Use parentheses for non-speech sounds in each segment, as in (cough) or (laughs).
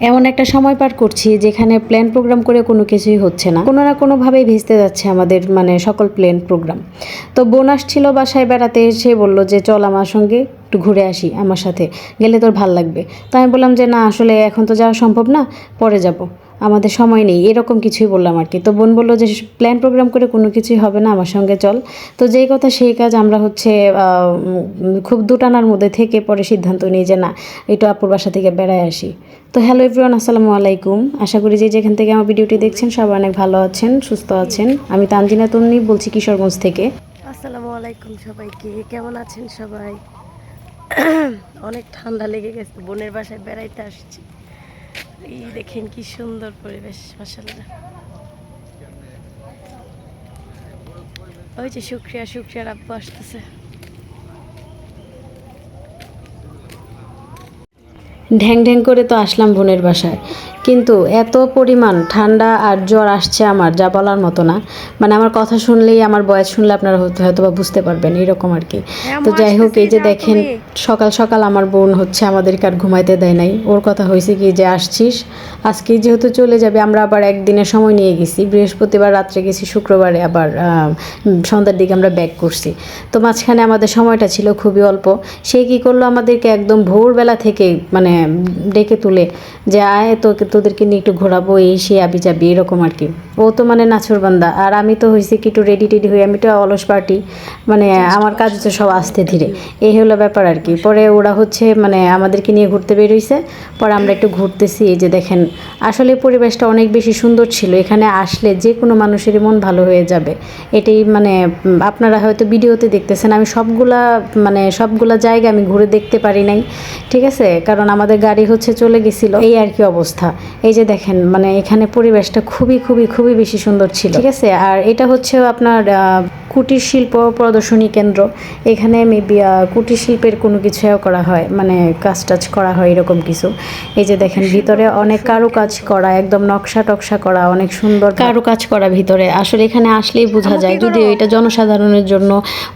এমন একটা সময় পার করছি যেখানে প্ল্যান প্রোগ্রাম করে কোনো কিছুই হচ্ছে না। কোনো না কোনোভাবেই ভেস্তে যাচ্ছে আমাদের মানে সকল প্ল্যান প্রোগ্রাম তো বোন আসছিল বাসায় বেড়াতে এসে বলল যে, চল আমার সঙ্গে একটু ঘুরে আসি আমার সাথে, গেলে তোর ভালো লাগবে। তো আমি বললাম যে, না, আসলে এখন তো যাওয়া সম্ভব না, পরে যাব। আমাদের সময় নেই, এরকম কিছুই বললাম আর কি। তো বোন বলল যে প্ল্যান প্রোগ্রাম করে কোনো কিছুই হবে না, আমার সঙ্গে চল। তো যেই কথা সেই কাজ আমরা হচ্ছে খুব দুটানার মধ্যে থেকে পরে সিদ্ধান্ত নিই যে, না, একটু আপুর বাসা থেকে বেড়ায় আসি। তো হ্যালো এভরিওয়ান আসসালামু আলাইকুম। আশা করি যে যেখান থেকে আমার ভিডিওটি দেখছেন, সবাই অনেক ভালো আছেন, সুস্থ আছেন। আমি তানজিনা তন্নি বলছি কিশোরগঞ্জ থেকে। আসসালামু আলাইকুম সবাইকে, কেমন আছেন সবাই? অনেক ঠান্ডা লেগে গেছে, বোনের বাসায় বেড়াইতে আসছি। এই দেখেন কি সুন্দর পরিবেশ মাসাল্লাহ ওই যে শুক্রিয়া শুক্রিয়ার আব্বু আসতেছে ঢ্যাং ঢ্যাং করে তো আসলাম বোনের বাসায়। কিন্তু এত পরিমাণ ঠান্ডা আর জ্বর আসছে আমার যা বলার মতো না। মানে আমার কথা শুনলেই আমার বয়স শুনলে আপনারা হয়তো হয়তো বা বুঝতে পারবেন এরকম আর কি। তো যাই হোক এই যে দেখেন সকাল সকাল আমার বোন হচ্ছে আমাদেরকে আর ঘুমাইতে দেয় নাই। ওর কথা হয়েছে কি যে আসছিস? আজকে যেহেতু চলে যাবে আমরা আবার একদিনের সময় নিয়ে গেছি। বৃহস্পতিবার রাত্রে গেছি শুক্রবারে আবার সন্ধ্যার দিকে আমরা ব্যাক করছি। তো মাঝখানে আমাদের সময়টা ছিল খুবই অল্প। সে কি করল আমাদেরকে একদম ভোরবেলা থেকে মানে ডেকে তুলে যে আয় তোকে তোদেরকে নিয়ে একটু ঘোরাবো এই সে আবি যাবি এরকম আর কি। ও তো মানে নাচুর বান্দা। আর আমি তো হয়েছি কি একটু রেডি টেডি হয়ে আমি তো অলস পার্টি মানে আমার কাজ হচ্ছে সব আস্তে ধীরে। এই হলো ব্যাপার আর কি। পরে ওরা হচ্ছে মানে আমাদেরকে নিয়ে ঘুরতে বেরোইছে। পরে আমরা একটু ঘুরতেছি এই যে দেখেন আসলে পরিবেশটা অনেক বেশি সুন্দর ছিল। এখানে আসলে যে কোনো মানুষেরই মন ভালো হয়ে যাবে। এটাই মানে আপনারা হয়তো ভিডিওতে দেখতেছেন আমি সবগুলা মানে সবগুলা জায়গা আমি ঘুরে দেখতে পারি নাই ঠিক আছে? কারণ আমাদের গাড়ি হচ্ছে চলে গেছিল। এই আর কি অবস্থা। এই যে দেখেন মানে এখানে পরিবেশটা খুবই খুবই খুবই বেশি সুন্দর ছিল। ঠিক আছে আর এটা হচ্ছে আপনার কুটির শিল্প প্রদর্শনী কেন্দ্র। এখানে মেবি কুটির শিল্পের কোনো কিছু করা হয় মানে কাজ টাজ করা হয় এরকম কিছু। এই যে দেখেন ভিতরে অনেক কারুকাজ করা একদম নকশা টকশা করা অনেক সুন্দর কারুকাজ করা ভিতরে। আসলে এখানে আসলেই বোঝা যায় যদিও এটা জনসাধারণের জন্য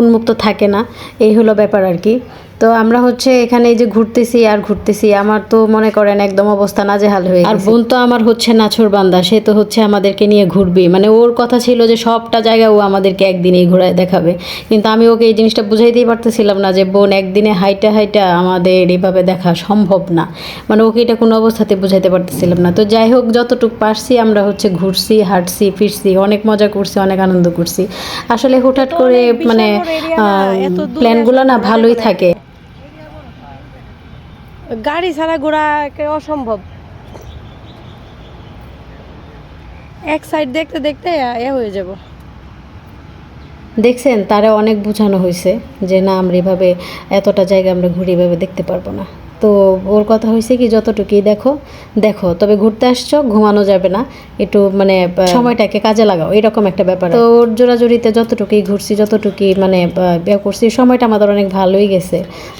উন্মুক্ত থাকে না এই হলো ব্যাপার আর কি। তো আমরা হচ্ছে এখানে এই যে ঘুরতেছি আর ঘুরতেছি আমার তো মনে করেন একদম অবস্থা নাজেহাল হয়ে আর বোন তো আমার হচ্ছে নাছর বান্দা সে তো হচ্ছে আমাদেরকে নিয়ে ঘুরবি। মানে ওর কথা ছিল যে সবটা জায়গা ও আমাদেরকে একদিনেই ঘোরায় দেখাবে। কিন্তু আমি ওকে এই জিনিসটা বুঝাইতেই পারতেছিলাম না যে বোন একদিনে হাইটা হাইটা আমাদের এইভাবে দেখা সম্ভব না। মানে ওকে এটা কোনো অবস্থাতে বুঝাইতে পারতেছিলাম না। তো যাই হোক যতটুকু পারছি আমরা হচ্ছে ঘুরছি হাঁটছি ফিরছি অনেক মজা করছি অনেক আনন্দ করছি। আসলে হুটহাট করে মানে না, প্ল্যানগুলো না ভালোই থাকে। গাড়ি ছাড়া ঘোরা অসম্ভব। এক সাইড দেখতে দেখতে এ হয়ে যাব। দেখছেন, তারা অনেক বোঝানো হয়েছে যে না, আমরা এভাবে, এতটা জায়গা আমরা ঘুরে এভাবে দেখতে পারব না। তো ওর কথা হয়েছে কি যতটুকুই দেখো দেখো তবে ঘুরতে আসছো ঘুমানো যাবে না একটু মানে সময়টাকে কাজে লাগাও এরকম একটা ব্যাপার। তো ওর জোড়াজুড়িতে যতটুকুই ঘুরছি যতটুকুই মানে ইয়ে করছি সময়টা আমাদের অনেক ভালোই গেছে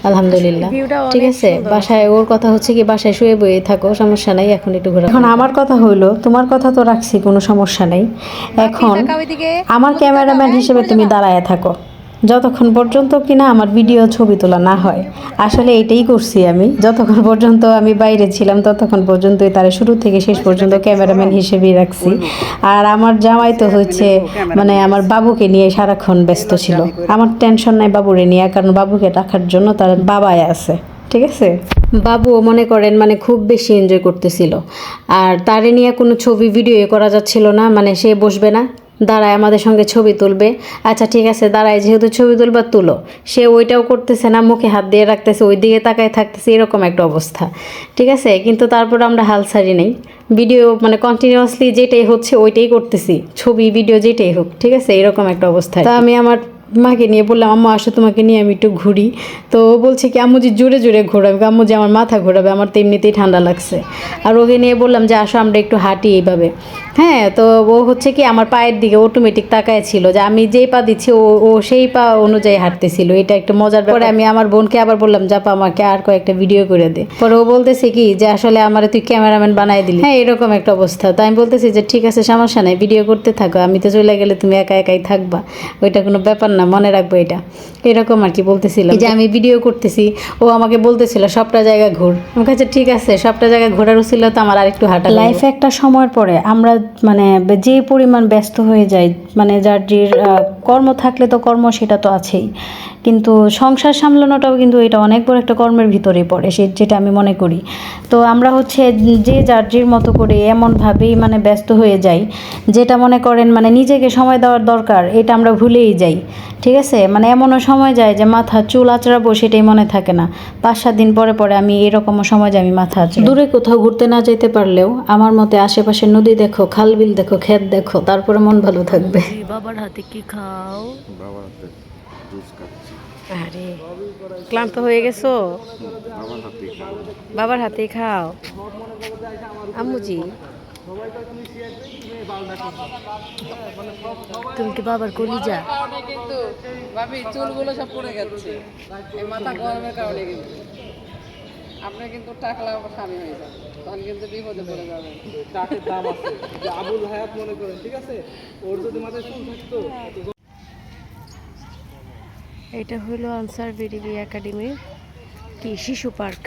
আলহামদুলিল্লাহ। ঠিক আছে? বাসায় ওর কথা হচ্ছে কি বাসায় শুয়ে বয়ে থাকো সমস্যা নাই এখন একটু ঘোরা এখন আমার কথা হইল তোমার কথা তো রাখছি কোনো সমস্যা নাই। এখন আমার ক্যামেরাম্যান হিসেবে তুমি দাঁড়ায় থাকো। যতক্ষণ পর্যন্ত কিনা আমার ভিডিও ছবি তোলা না হয়। আসলে এটাই করছি আমি। যতক্ষণ পর্যন্ত আমি বাইরে ছিলাম, ততক্ষণ পর্যন্তই তারা শুরু থেকে শেষ পর্যন্ত ক্যামেরাম্যান হিসেবেই রাখছি। আর আমার জামাই তো হচ্ছে মানে আমার বাবুকে নিয়ে সারাক্ষণ ব্যস্ত ছিল। আমার টেনশন নাই বাবুরে নিয়ে, কারণ বাবুকে রাখার জন্য তার বাবাই আছে। ঠিক আছে? বাবুও মনে করেন মানে খুব বেশি এনজয় করতেছিল। আর তারে নিয়ে কোনো ছবি ভিডিও করা যাচ্ছিল না মানে সে বসবে না। দাঁড়ায় আমাদের সঙ্গে ছবি তুলবে। আচ্ছা ঠিক আছে, দাঁড়ায়, যেহেতু ছবি তুলবা, তুলো। সে ওইটাও করতেছে না, মুখে হাত দিয়ে রাখতেছে, ওই দিকে তাকায় থাকতেছে, এরকম একটা অবস্থা। ঠিক আছে, কিন্তু তারপর আমরা হাল ছাড়ি নেই। ভিডিও মানে কন্টিনিউয়াসলি যেটাই হচ্ছে, ওইটাই করতেছি। ছবি ভিডিও যেটাই হোক, ঠিক আছে, এরকম একটা অবস্থা তা আমি আমার মাকে নিয়ে বললাম, আম্মু, আসো, তোমাকে নিয়ে আমি একটু ঘুরি। তো বলছে কি, আম্মু, যে জোরে জোরে ঘোরাবে, আম্মু, যে আমার মাথা ঘোরাবে, আমার তো এমনিতেই ঠান্ডা লাগছে। আর ওকে নিয়ে বললাম যে, আসো, আমরা একটু হাঁটি এইভাবে। হ্যাঁ তো ও হচ্ছে কি আমার পায়ের দিকে অটোমেটিক তাকায় ছিল যে আমি যেই পা দিচ্ছি, ও ও সেই পা অনুযায়ী হাঁটতেছিল। এটা একটা মজার পরে আমি আমার বোনকে আবার বললাম যাপা আমাকে আর কয়েকটা ভিডিও করে দে। পরে ও বলতেছে কি যে, আসলে আমার তুই ক্যামেরাম্যান বানাই দিলি। হ্যাঁ এরকম একটা অবস্থা। তো আমি বলতেছি যে, ঠিক আছে, সমস্যা নাই ভিডিও করতে থাকো। আমি তো চলে গেলে তুমি একা একাই থাকবা। ওইটা কোনো ব্যাপার না, মনে রাখব এটা। এরকম আর কি বলতেছিলাম। এই যে আমি ভিডিও করতেছি ও আমাকে বলতেছিল সবটা জায়গা ঘুর। আমার কাছে ঠিক আছে সবটা জায়গা ঘোরার ছিল তো আমার আরেকটু হাঁটা লাইফে একটা সময়ের পরে আমরা মানে যে পরিমাণ ব্যস্ত হয়ে যাই মানে যার যে কর্ম থাকলে তো কর্ম সেটা তো আছেই। কিন্তু সংসার সামলানোটাও কিন্তু এটা অনেক বড় একটা কর্মের ভিতরে পড়ে সে যেটা আমি মনে করি। তো আমরা হচ্ছে যে যার যের মতো করে এমনভাবেই মানে ব্যস্ত হয়ে যাই যেটা মনে করেন মানে নিজেকে সময় দেওয়ার দরকার এটা আমরা ভুলেই যাই। ঠিক আছে? মানে এমনও সময় যায় যে মাথা চুল আঁচড়াবো সেটাই মনে থাকে না। পাঁচ সাত দিন পরে পরে আমি এরকমও সময় যায় আমি মাথা আঁচড়াই। দূরে কোথাও ঘুরতে না যেতে পারলেও আমার মতে আশেপাশে নদী দেখো খাল বিল দেখো ক্ষেত দেখো তারপরে মন ভালো থাকবে। বাবার হাতে কি খাও? বাবার হাতে আরে ক্লান্ত হয়ে গেছো? বাবার হাতে খাও বাবার হাতে খাও। আম্মুজি তুমি কি বাবার কলিজা? কিন্তু ভাবি চুলগুলো সব পড়ে যাচ্ছে এই মাথা গরমের কারণে কিন্তু। আপনি কিন্তু টাকলা স্বামী হয়ে যান। তখন কিন্তু বিপদে পড়ে যাবেন। চাটের দাম আছে। আবুল হায়াত মনে করেন ঠিক আছে? ওর যদি মাথায় চুল থাকতো এটা হলো আনসার বিডিবি একাডেমির কি শিশু পার্ক।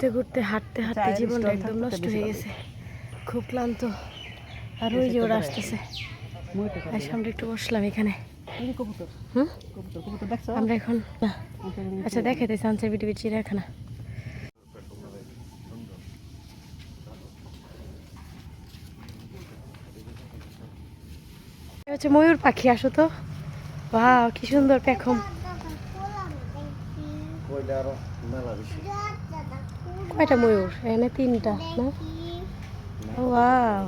ঘুরতে ঘুরতে হাঁটতে হাঁটতে জীবনটা একদম নষ্ট হয়ে গেছে। খুব ক্লান্ত। আর ওই যে ওরা আসতেছে। আমরা একটু বসলাম এখানে। আমরা এখন। আচ্ছা বিডিবি চিড়িয়াখানা। এটা হচ্ছে ময়ূর পাখি আসো তো। বাহ কি সুন্দর পেখম মেলা বেশি। কয়টা ময়ূর? এখানে তিনটা না? ওয়াও।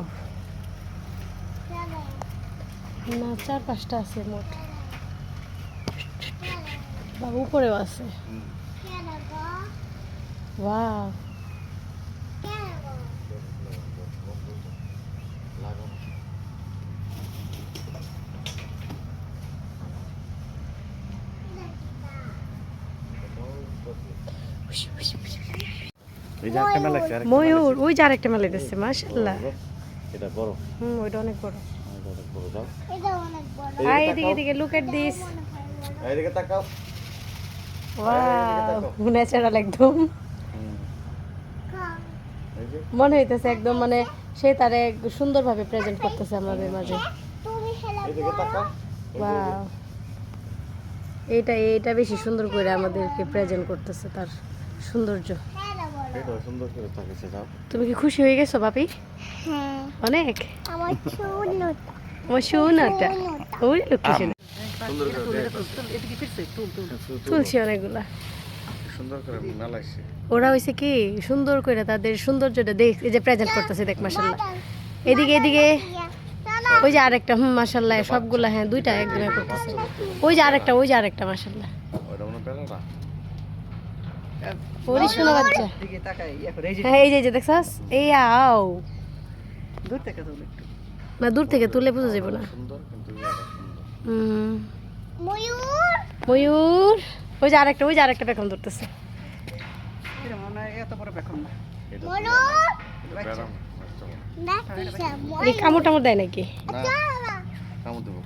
না চার পাঁচটা আছে মোট। উপরেও আছে। ওয়াও এই যে একটা মেলা আছে, আরেকটা ময়ূর ওই যে আরেকটা মেলা দিচ্ছে মাশাল্লাহ এটা বড়। হুম ওইটা অনেক বড়। এটা আই এদিকে লুক এট দিস তাকাও। ওয়াও ন্যাচারাল একদম। মনে হইতেছে একদম মানে সে তারে সুন্দরভাবে প্রেজেন্ট করতেছে আমাদের মাঝে। এইদিকে তাকাও। ওয়াও এইটা এইটা বেশি সুন্দর করে আমাদেরকে প্রেজেন্ট করতেছে তার সৌন্দর্য। তুমি কি খুশি হয়ে গেছো বাপি? অনেক? আমার ওই দেখ। তুলছি অনেকগুলা। সুন্দর করে মেলাইছে। ওরা হয়েছে কি সুন্দর করে তাদের সৌন্দর্যটা দেখ এই যে প্রেজেন্ট করতেছে দেখ মাসাল্লাহ এদিকে এদিকে। ওই যে আরেকটা হুম মাসাল্লাহ সবগুলা হ্যাঁ দুইটা একদম করতেছে। ওই যে আরেকটা ওই যে আরেকটা মাসাল্লাহ ওরই শোনা বাচ্চা এই যে হ্যাঁ এই যে এই যে দেখছাস? এই আও। দূর থেকে তো একটু। না দূর থেকে তুলে বোঝা যাবে না। সুন্দর কিন্তু ইয়াটা সুন্দর। হুম, ময়ূর। ময়ূর। ওই যে আরেকটা ওই যে আরেকটা পেখম ধরতেছে। মনে হয় কামড় টামড় দেয় নাকি? কামড় দেবো।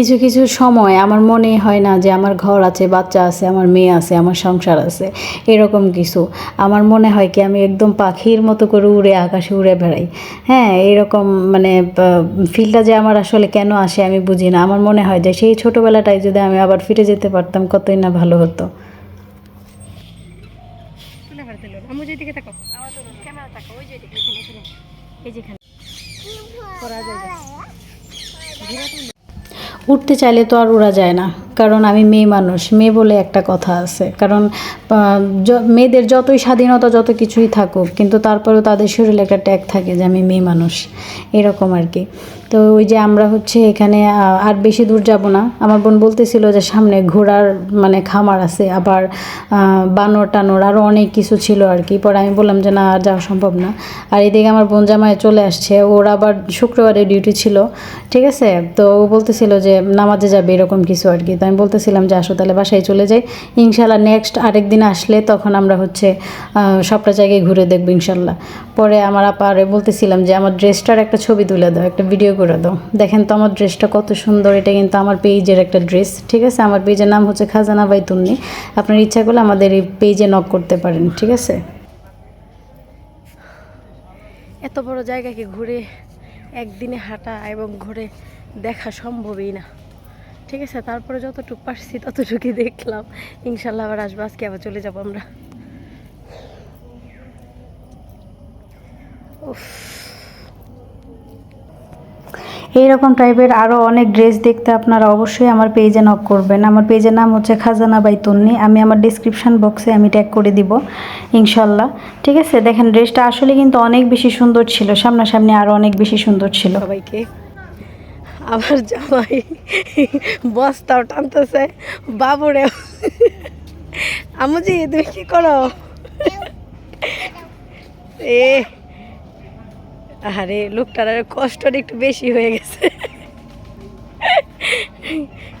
কিছু কিছু সময় আমার মনে হয় না যে আমার ঘর আছে, বাচ্চা আছে, আমার মেয়ে আছে, আমার সংসার আছে, এরকম কিছু। আমার মনে হয় কি আমি একদম পাখির মতো করে উড়ে আকাশে উড়ে বেড়াই। হ্যাঁ এরকম মানে ফিলটা যে আমার আসলে কেন আসে আমি বুঝি না। আমার মনে হয় যে সেই ছোটোবেলাটায় যদি আমি আবার ফিরে যেতে পারতাম, কতই না ভালো হতো। এই যেখানে। যায়। উঠতে চাইলে তো আর উড়া যায় না। কারণ আমি মেয়ে মানুষ, মেয়ে বলে একটা কথা আছে। কারণ মেয়েদের যতই স্বাধীনতা যত কিছুই থাকুক, কিন্তু তারপরেও তাদের শরীরে একটা ট্যাগ থাকে যে আমি মেয়ে মানুষ, এরকম আর কি। তো ওই যে আমরা হচ্ছে এখানে আর বেশি দূর যাব না। আমার বোন বলতেছিল যে সামনে ঘোড়ার মানে খামার আছে, আবার বানর টানর আরও অনেক কিছু ছিল আর কি। পরে আমি বললাম যে না, আর যাওয়া সম্ভব না। আর এদিকে আমার বোন জামায় চলে আসছে, ওর আবার শুক্রবারে ডিউটি ছিল, ঠিক আছে? তো ও বলতেছিল যে নামাজে যাবে, এরকম কিছু আর কি। তো আমি বলতেছিলাম যে আসো তাহলে বাসায় চলে যাই। ইনশাল্লাহ নেক্সট আরেক দিন আসলে তখন আমরা হচ্ছে সবটা জায়গায় ঘুরে দেখব ইনশাল্লাহ পরে আমার আপারে বলতেছিলাম যে আমার ড্রেসটার একটা ছবি তুলে দাও, একটা ভিডিও করে দাও। দেখেন তো আমার ড্রেসটা কত সুন্দর, এটা কিন্তু আমার পেজের একটা ড্রেস ঠিক আছে? আমার পেজের নাম হচ্ছে খাজানা বাই তুন্নি আপনার ইচ্ছা করলে আমাদের এই পেজে নক করতে পারেন, ঠিক আছে? এত বড় জায়গাকে ঘুরে একদিনে হাঁটা এবং ঘুরে দেখা সম্ভবই না। ঠিক আছে তারপরে যতটুকু পারছি ততটুকুই দেখলাম। ইনশাল্লাহ আবার আসব আজকে আবার চলে যাব আমরা। উফ। এইরকম টাইপের আরও অনেক ড্রেস দেখতে আপনারা অবশ্যই আমার পেজে নক করবেন। আমার পেজের নাম হচ্ছে খাজানা বাই তন্নি আমি আমার ডিসক্রিপশান বক্সে আমি ট্যাগ করে দিব ইনশাল্লাহ। ঠিক আছে দেখেন ড্রেসটা আসলে কিন্তু অনেক বেশি সুন্দর ছিল সামনাসামনি আরও অনেক বেশি সুন্দর ছিল। সবাইকে। আমার জামাই বস্তাও টানতেছে বাবুরে আমুজি তুমি কি করো? এ আরে লোকটার আর কষ্টটা একটু বেশি হয়ে গেছে।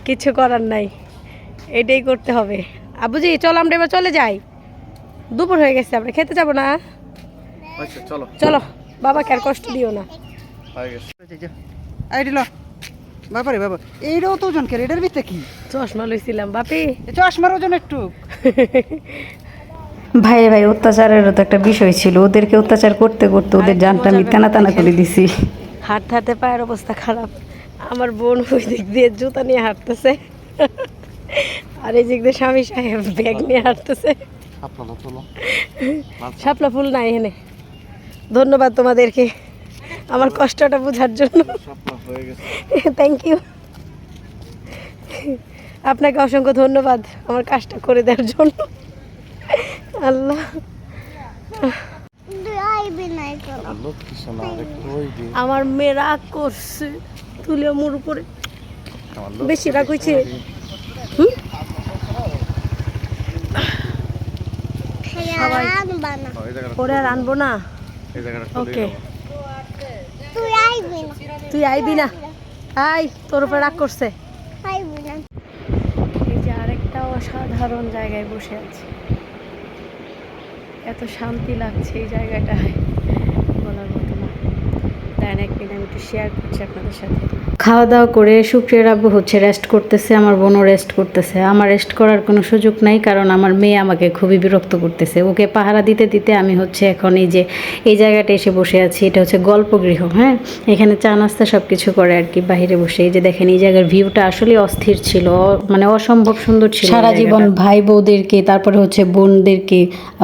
কিছু করার নাই এটাই করতে হবে। আবুজি চলো আমরা এবার চলে যাই। দুপুর হয়ে গেছে আমরা খেতে যাব না। আচ্ছা চলো। চলো বাবাকে আর কষ্ট দিও না। হয়ে বাবারে বাবা এইটাও তো ওজন কে এটার ভিতরে কি? চশমা লইছিলাম বাপি। চশমার ওজন একটু। ভাই ভাই অত্যাচারেরও তো একটা বিষয় ছিল। ওদেরকে অত্যাচার করতে করতে ওদের জানটা আমি টানা টানা করে দিছি। হাঁটতে হাঁটতে পায়ের অবস্থা খারাপ। আমার বোন ওই দিক দিয়ে জুতা নিয়ে হাঁটতেছে। আর এই দিক দিয়ে স্বামী সাহেব ব্যাগ নিয়ে হাঁটতেছে। শাপলা ফুল নাই এখানে। ধন্যবাদ তোমাদেরকে। আমার কষ্টটা বোঝার জন্য। হয়ে থ্যাংক ইউ আপনাকে অসংখ্য ধন্যবাদ আমার কাজটা করে দেওয়ার জন্য। আল্লাহ। আমার মেয়ে রাগ করছে তুলে মোর উপরে। আমার বেশি রাগ হয়েছে। না। পরে আর আনব না? ওকে তুই আইবি না আই তোর উপরে রাগ করছে। এই যে আরেকটা অসাধারণ জায়গায় বসে আছি। এত শান্তি লাগছে এই জায়গাটায় বলার মতো না। তাই একদিন আমি একটু শেয়ার করছি আপনাদের সাথে। খাওয়া দাওয়া করে সুপ্রিয়ার আব্বু হচ্ছে রেস্ট করতেছে আমার বোনও রেস্ট করতেছে। আমার রেস্ট করার কোনো সুযোগ নাই কারণ আমার মেয়ে আমাকে খুবই বিরক্ত করতেছে। ওকে পাহারা দিতে দিতে আমি হচ্ছে এখন এই যে এই জায়গাটা এসে বসে আছি এটা হচ্ছে গল্পগৃহ হ্যাঁ? এখানে চা নাস্তা সব কিছু করে আর কি বাইরে বসে। এই যে দেখেন এই জায়গার ভিউটা আসলে অস্থির ছিল মানে অসম্ভব সুন্দর ছিল সারা জীবন ভাই বউদেরকে তারপরে হচ্ছে বোনদেরকে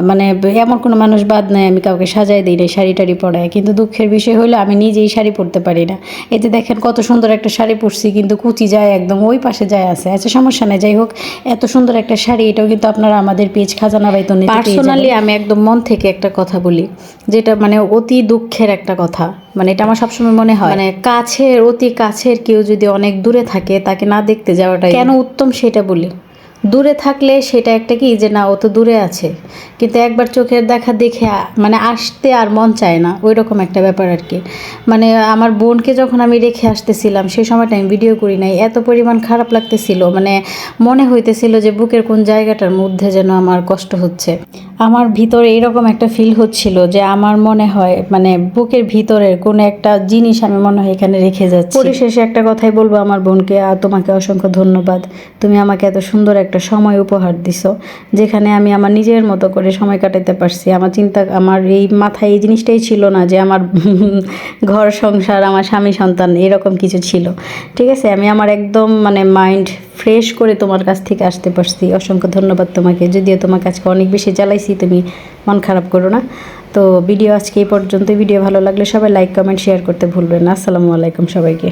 মানে এমন কোনো মানুষ বাদ নাই আমি কাউকে সাজাই দিই না শাড়ি টাড়ি পরায় কিন্তু দুঃখের বিষয় হলো আমি নিজেই শাড়ি পরতে পারি না। এই যে দেখেন কত সুন্দর একটা শাড়ি পরছি কিন্তু কুচি যায় একদম ওই পাশে যায় আছে। আচ্ছা সমস্যা নেই যাই হোক এত সুন্দর একটা শাড়ি এটাও কিন্তু আপনারা আমাদের পেজ খাজানা বাইতন পার্সোনালি আমি একদম মন থেকে একটা কথা বলি যেটা মানে অতি দুঃখের একটা কথা। মানে এটা আমার সবসময় মনে হয় মানে কাছের অতি কাছের কেউ যদি অনেক দূরে থাকে তাকে না দেখতে যাওয়াটা কেন? উত্তম সেটা বলি। দূরে থাকলে সেটা একটা কি যে না, ও তো দূরে আছে। কিন্তু একবার চোখের দেখা দেখে মানে আসতে আর মন চায় না ওই রকম একটা ব্যাপার আর কি। মানে আমার বোনকে যখন আমি রেখে আসতেছিলাম সেই সময়টা আমি ভিডিও করি নাই, এত পরিমাণ খারাপ লাগতেছিল মানে মনে হইতেছিল যে বুকের কোন জায়গাটার মধ্যে যেন আমার কষ্ট হচ্ছে। আমার ভিতরে এরকম একটা ফিল হচ্ছিল যে আমার মনে হয় মানে বুকের ভিতরের কোনো একটা জিনিস আমি মনে হয় এখানে রেখে যাচ্ছি। পরিশেষে একটা কথাই বলব আমার বোনকে আর তোমাকে অসংখ্য ধন্যবাদ। তুমি আমাকে এত সুন্দর একটা সময় উপহার দিছো, যেখানে আমি আমার নিজের মতো করে সময় কাটাতে পারছি। আমার চিন্তা, আমার এই মাথায় এই জিনিসটাই ছিল না যে আমার (laughs) ঘর, সংসার, আমার স্বামী, সন্তান, এরকম কিছু ছিল। ঠিক আছে? আমি আমার একদম মানে মাইন্ড ফ্রেশ করে তোমার কাছ থেকে আসতে পারছি। অসংখ্য ধন্যবাদ তোমাকে। যদিও তোমার কাছে অনেক বেশি জ্বালাইছি, তুমি মন খারাপ করো না। তো ভিডিও আজকে এই পর্যন্ত ভিডিও ভালো লাগলে সবাই লাইক কমেন্ট শেয়ার করতে ভুলবেন না। আসসালামু আলাইকুম সবাইকে।